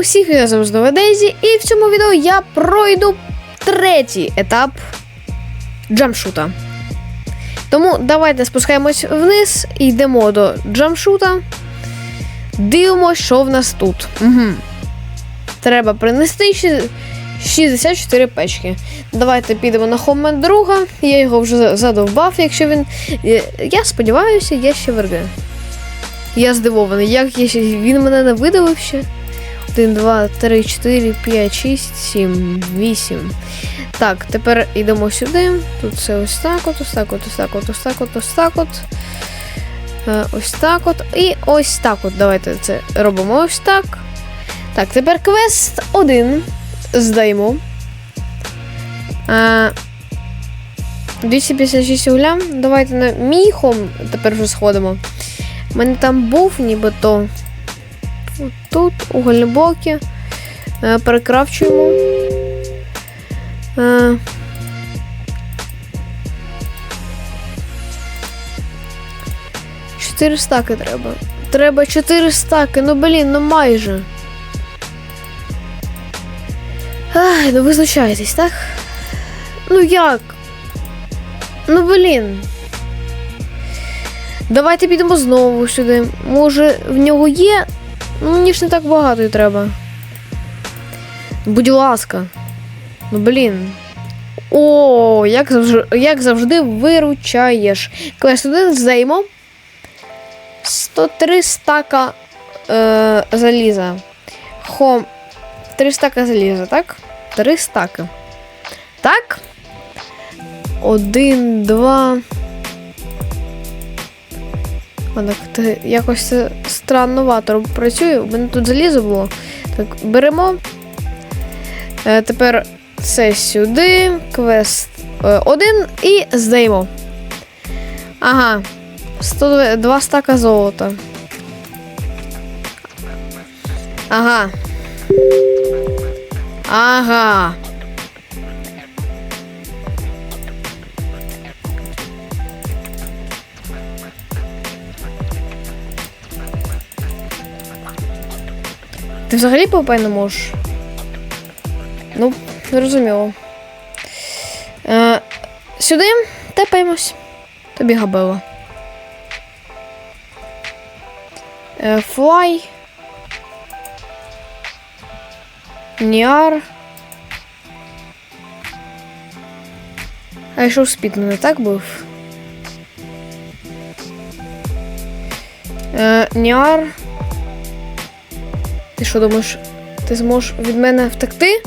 усіх я завжди Ведезі, і в цьому відео я пройду третій етап джамшута. Тому давайте спускаємось вниз і йдемо до джамшута. Дивимося, що в нас тут. Угу. Треба принести 64 печки. Давайте підемо на хоммен друга. Я його вже задовбав, якщо він. Я сподіваюся, я ще верге. Я здивований, як я ще... він мене не видавив ще. 1, 2, 3, 4, 5, 6, 7, 8. Так, тепер йдемо сюди. Тут все ось так от, ось так от, ось так от, ось так от, ось так от. Е, Ось так от. І ось так от. Давайте це робимо ось так. Так, тепер квест 1 здаємо. Е, 256 угля. Давайте на мій хом тепер вже сходимо. У мене там був нібито. Тут угольні блоки. Е, перекрафчуємо. Е, Чотири стаки треба. Треба 4 стаки, ну блін, ну майже. Ай, ну ви знущаєтесь, так? Ну як? Ну блін. Давайте підемо знову сюди. Може, в нього є. Ну, мені ж не так багато і треба. Будь ласка. Ну, блін. О, як завжди, як завжди виручаєш. Квест 1 займо. 103 стака е, заліза. Хом. 3 стака заліза, так? 3 стаки. Так. 1, 2. Так якось це странновато працює. У мене тут залізо було. Так, беремо. Е, тепер це сюди, квест е, 1 і здаємо. Ага, 102 стака золота. Ага. Ага. Ти взагалі попай не можеш? Ну, зрозуміло. Е, сюди тепаємось. Тобі габела. Е, флай. Ніар. А йшов спід мене так був. Е, Ніар. Ти що думаєш, ти зможеш від мене втекти?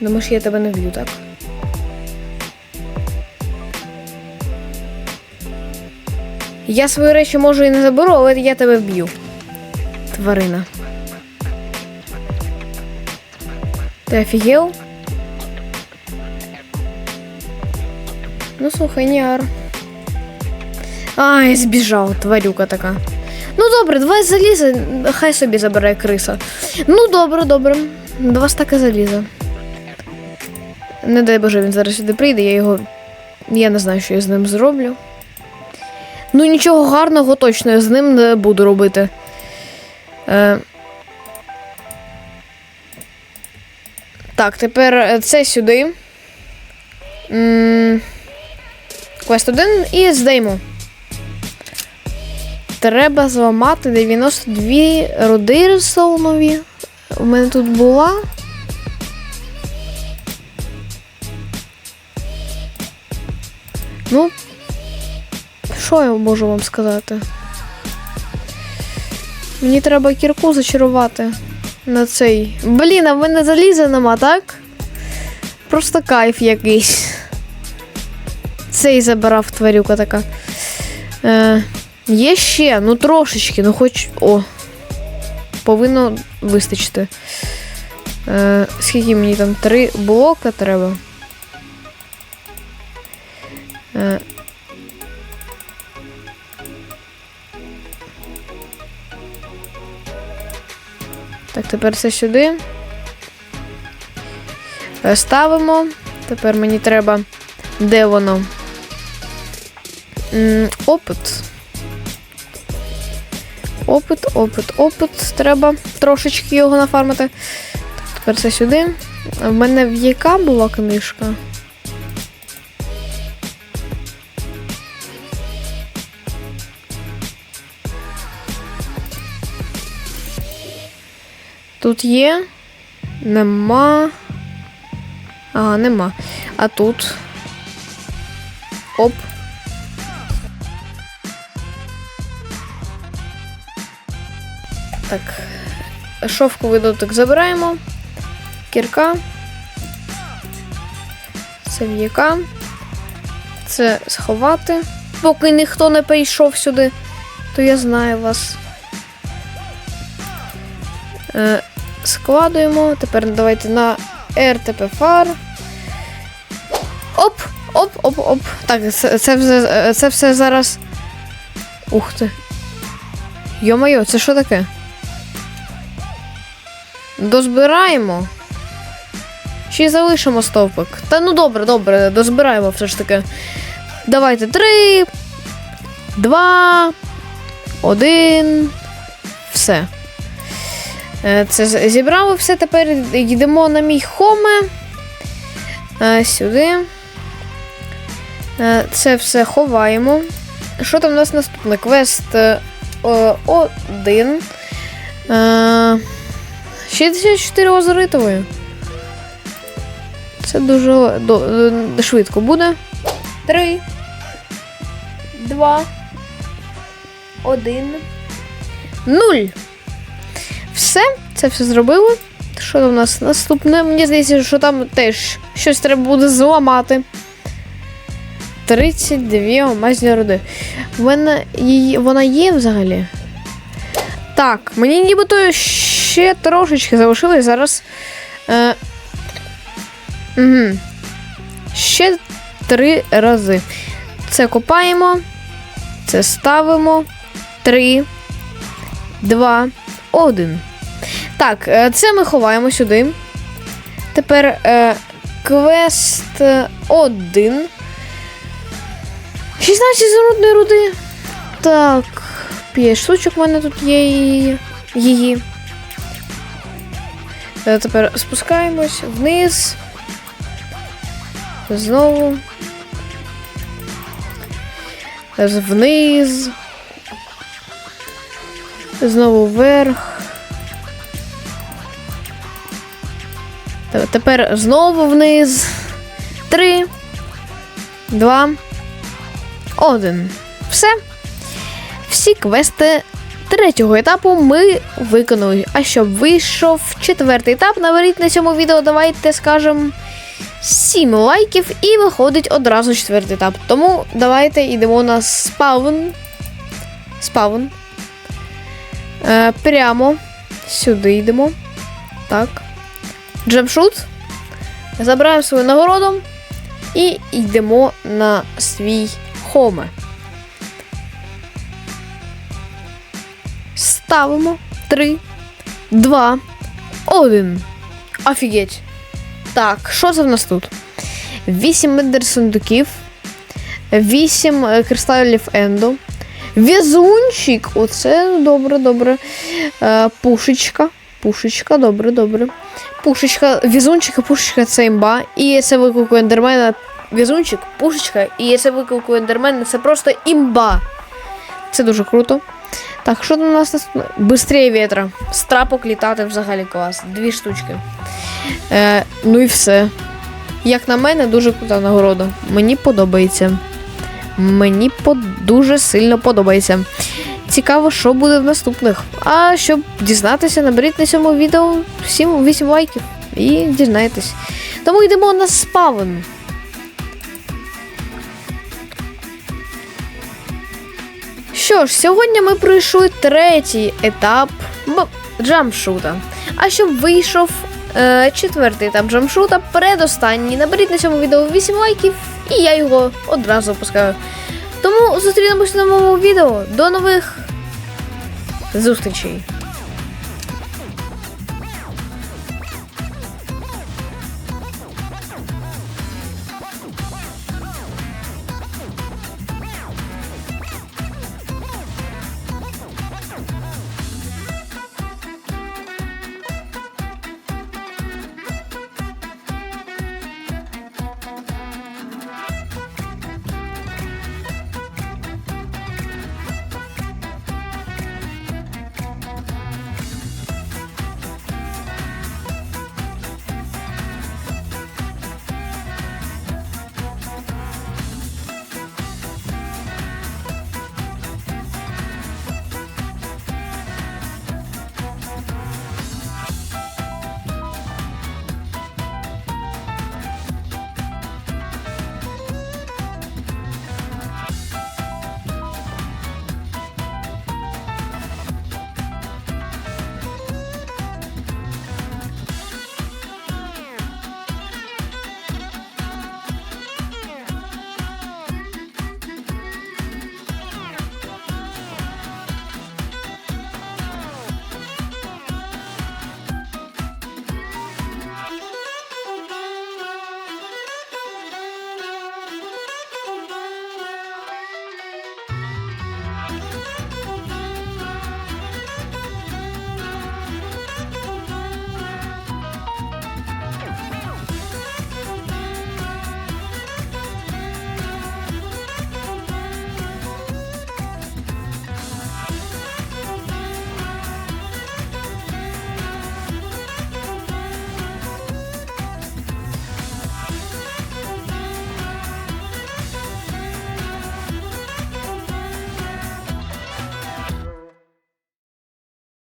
Думаєш, я тебе не вб'ю, так? Я свої речі можу і не заберу, але я тебе вб'ю. Тварина. Ти офігел? Ну, слухай, Ніар. Ай, збіжав, тварюка така. Ну добре, давай заліза, хай собі забирає криса. Ну, добре, добре. Два стака заліза. Не дай Боже, він зараз сюди прийде, я його. Я не знаю, що я з ним зроблю. Ну, нічого гарного точно я з ним не буду робити. Е... Так, тепер е, це сюди. М, Квест 1 і здаємо. Треба зламати 92 руди рисовнові. У мене тут була. Ну, що я можу вам сказати? Мені треба кірку зачарувати на цей. Блін, а в мене заліза нема, так? Просто кайф якийсь. Цей забирав тварюка така. Е, є ще, ну трошечки, ну хоч. О. Повинно вистачити. Е, скільки мені там? Три блока треба. Е, Так, тепер це сюди. Е, Ставимо. Тепер мені треба. Де воно? М, опит. Опит, опит, опит. Треба трошечки його нафармити. Так, тепер це сюди. А В мене в яка була книжка? Тут є. Нема. Ага, нема. А тут. Оп. Так. Шовковий дотик забираємо. Кірка. Це в'яка. Це сховати. Поки ніхто не прийшов сюди, то я знаю вас. Е, складуємо. Тепер давайте на РТП фар. Оп! Оп, оп, оп. Так, це, це, все, це все зараз. Ух ти. Йо-моє, це що таке? Дозбираємо. Чи залишимо стовпик? Та ну добре, добре, дозбираємо все ж таки. Давайте три, два, один. Все. Е, Це зібрали все. Тепер йдемо на мій хоме. Е, Сюди. Е, Це все ховаємо. Що там у нас наступне? Квест е, один. Е, 64 озеритової. Це дуже е, швидко буде. Три. Два. Один. Нуль. Все, це все зробили. Що там у нас наступне? Мені здається, що там теж щось треба буде зламати. 32 алмазні руди. В мене її, вона є взагалі. Так, мені нібито ще трошечки залишилось зараз. Е, угу. Ще три рази. Це копаємо. Це ставимо. Три, два, один. Так, е, це ми ховаємо сюди. Тепер е, квест 1. 16 зарудної руди. Так, 5 штучок в мене тут є її. Е, Тепер спускаємось вниз. Знову. Вниз. Знову вверх. Тепер знову вниз. Три. Два. Один. Все. Всі квести третього етапу ми виконали. А щоб вийшов четвертий етап, наберіть на цьому відео, давайте скажемо 7 лайків і виходить одразу четвертий етап. Тому давайте йдемо на спаун. Спаун. Е, прямо сюди йдемо. Так. Джемшут. Забираємо свою нагороду і йдемо на свій хоме. Ставимо 3, 2, 1. Офігеть. Так, що це в нас тут? 8 мендер сундуків, 8 е, кристалів Ендо, везунчик. Оце добре, добре. Е, пушечка. Пушечка, добре, добре. Пушечка, візунчик і пушечка це імба. І це виклику ендермена. Візунчик, пушечка, і це виклику ендермена. Це просто імба. Це дуже круто. Так, що там у нас наступне? Бистрее вітра. Страпок літати взагалі клас. Дві штучки. Е, ну і все. Як на мене, дуже крута нагорода. Мені подобається. Мені по- дуже сильно подобається. Цікаво, що буде в наступних. А щоб дізнатися, наберіть на цьому відео 7, 8 лайків і дізнайтесь. Тому йдемо на спавн. Що ж, сьогодні ми пройшли третій етап джамшута. А щоб вийшов е, четвертий етап джамшута, передостанній, наберіть на цьому відео 8 лайків, і я його одразу опускаю. Тому зустрінемось на новому відео. До нових зустрічей!